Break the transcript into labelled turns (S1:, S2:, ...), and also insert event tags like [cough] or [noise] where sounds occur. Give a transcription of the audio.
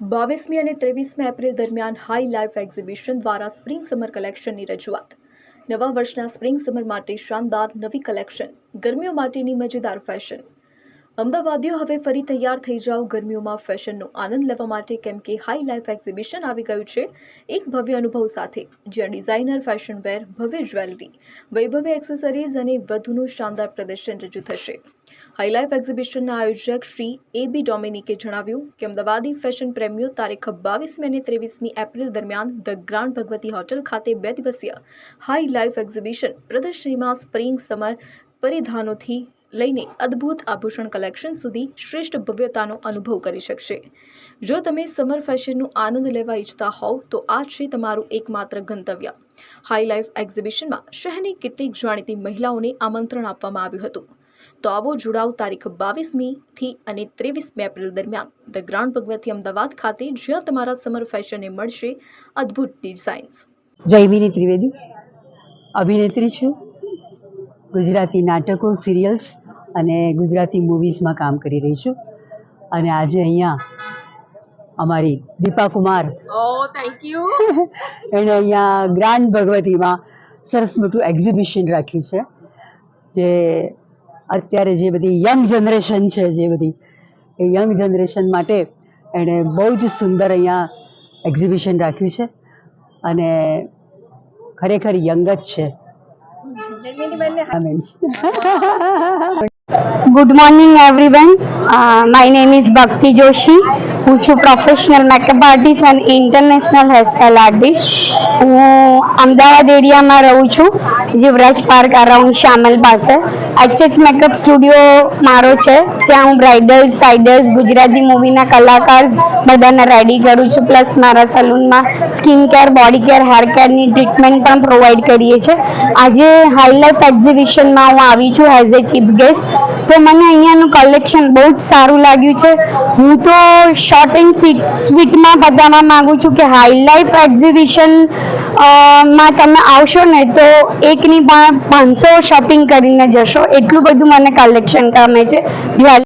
S1: બાવીસમી અને ત્રેવીસમી એપ્રિલ દરમિયાન હાઈ લાઈફ એક્ઝિબિશન દ્વારા સ્પ્રિંગ સમર કલેક્શનની રજૂઆત. નવા વર્ષના સ્પ્રિંગ સમર માટે શાનદાર નવી કલેક્શન, ગરમીઓ માટેની મજેદાર ફેશન. અમદાવાદીઓ હવે ફરી તૈયાર થઈ જાઓ ગરમીઓમાં ફેશનનો આનંદ લેવા માટે કેમ કે હાઈ લાઈફ એક્ઝિબિશન આવી ગયું છે એક ભવ્ય અનુભવ સાથે, જ્યાં ડિઝાઇનર ફેશન વેર ભવ્ય જ્વેલરી, વૈભવી એક્સેસરીઝ અને વધુનું શાનદાર પ્રદર્શન રજૂ થશે. હાઈ લાઈફ એક્ઝિબિશનના આયોજક શ્રી એ બી ડોમિનિકે જણાવ્યું કે અમદાવાદી ફેશન પ્રેમીઓ તારીખ બાવીસમી અને ત્રેવીસમી એપ્રિલ દરમિયાન ધ ગ્રાન્ડ ભગવતી હોટલ ખાતે બે દિવસીય હાઈ લાઈફ એક્ઝિબિશન પ્રદર્શનીમાં સ્પ્રિંગ, સમર પરિધાનોથી લઈને અદ્ભુત આભૂષણ કલેક્શન સુધી શ્રેષ્ઠ ભવ્યતાનો અનુભવ કરી શકશે. જો તમે સમર ફેશનનો આનંદ લેવા ઈચ્છતા હોવ, તો આ છે તમારું એકમાત્ર ગંતવ્ય. હાઈ લાઈફ એક્ઝિબિશનમાં શહેરની કેટલીક જાણીતી મહિલાઓને આમંત્રણ આપવામાં આવ્યું હતું. તો આવો જોડાવ તારીખ બાવીસમીથી અને ત્રેવીસમી એપ્રિલ દરમિયાન. ધ ગ્રાન્ડ ભગવતી અમદાવાદ ખાતે જ્યાં તમારા સમર ફેશનને મળશે અદ્ભુત ડિઝાઇન્સ
S2: જયમિની ત્રિવેદી અભિનેત્રી છું. ગુજરાતી નાટકો સિરિયલ્સ અને ગુજરાતી મૂવીઝમાં કામ કરી રહી છું. અને આજે અહીંયા અમારી Deepa Kumar.
S3: Oh thank you [laughs]
S2: એણે અહીંયા ગ્રાન્ડ ભગવતીમાં સરસ મોટું એક્ઝિબિશન રાખ્યું છે જે અત્યારે જે બધી યંગ જનરેશન છે, જે બધી એ યંગ જનરેશન માટે એણે બહુ જ સુંદર અહીંયા એક્ઝિબિશન રાખ્યું છે અને ખરેખર યંગ જ છે.
S4: Good morning everyone my name is Bhakti Joshi હું છું પ્રોફેશનલ મેકઅપ આર્ટિસ્ટ અને ઇન્ટરનેશનલ હેરસ્ટાઇલ આર્ટિસ્ટ હું અમદાવાદ એરિયામાં રહું છું. જીવરાજ પાર્ક અરાઉન્ડ શામલ પાસે. એચએચ મેકઅપ સ્ટુડિયો મારો છે. ત્યાં હું બ્રાઇડલ્સ સાઇડલ્સ ગુજરાતી મૂવીના કલાકાર બધાને રેડી કરું છું. પ્લસ મારા સલૂનમાં skin care body care hair કેરની treatment પણ પ્રોવાઈડ કરીએ છીએ. આજે હાઈલાઇફ એક્ઝિબિશનમાં હું આવી છું એઝ એ ચીફ ગેસ્ટ તો મને અહીંયાનું કલેક્શન બહુ જ સારું લાગ્યું છે. હું તો શોર્ટ એન્ડ સ્વીટમાં બતાવવા માગું છું કે હાઈલાઇફ એક્ઝિબિશન માં તમે આવશો ને તો એકની પાંચસો શોપિંગ કરીને જશો. એટલું બધું મને કલેક્શન ગમે છે.